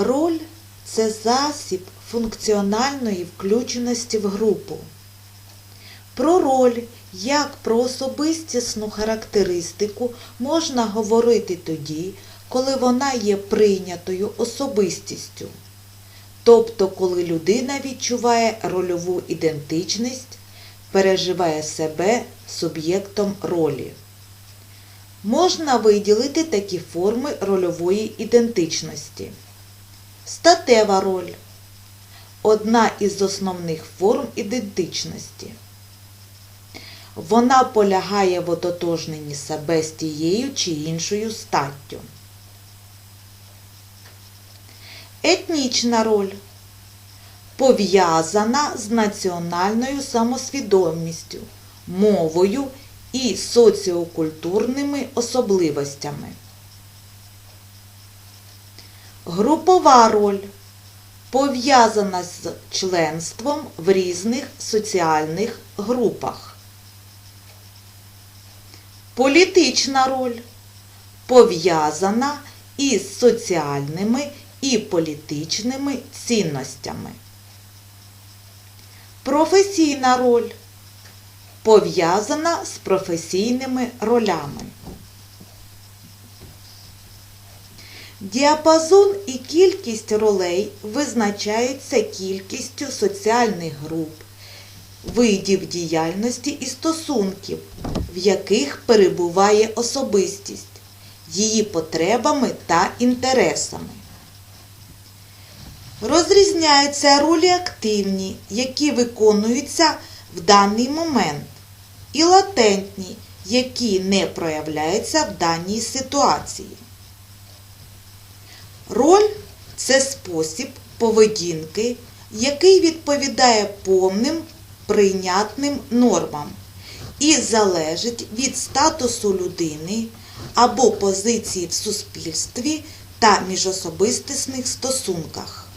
Роль це засіб функціональної включеності в групу. Про роль як про особистісну характеристику можна говорити тоді, коли вона є прийнятою особистістю. Тобто, коли людина відчуває рольову ідентичність, переживає себе суб'єктом ролі. Можна виділити такі форми рольової ідентичності. Статева роль одна із основних форм ідентичності. Вона полягає в ототожненні себе з тією чи іншою статтю. Етнічна роль пов'язана з національною самосвідомістю, мовою і соціокультурними особливостями. Групова роль пов'язана з членством в різних соціальних групах. Політична роль пов'язана із соціальними і політичними цінностями. Професійна роль пов'язана з професійними ролями. Діапазон і кількість ролей визначаються кількістю соціальних груп, видів діяльності і стосунків, в яких перебуває особистість, її потребами та інтересами. Розрізняються ролі активні, які виконуються в даний момент, і латентні, які не проявляються в даній ситуації. Роль це спосіб поведінки, який відповідає повним прийнятним нормам і залежить від статусу людини або позиції в суспільстві та міжособистісних стосунках.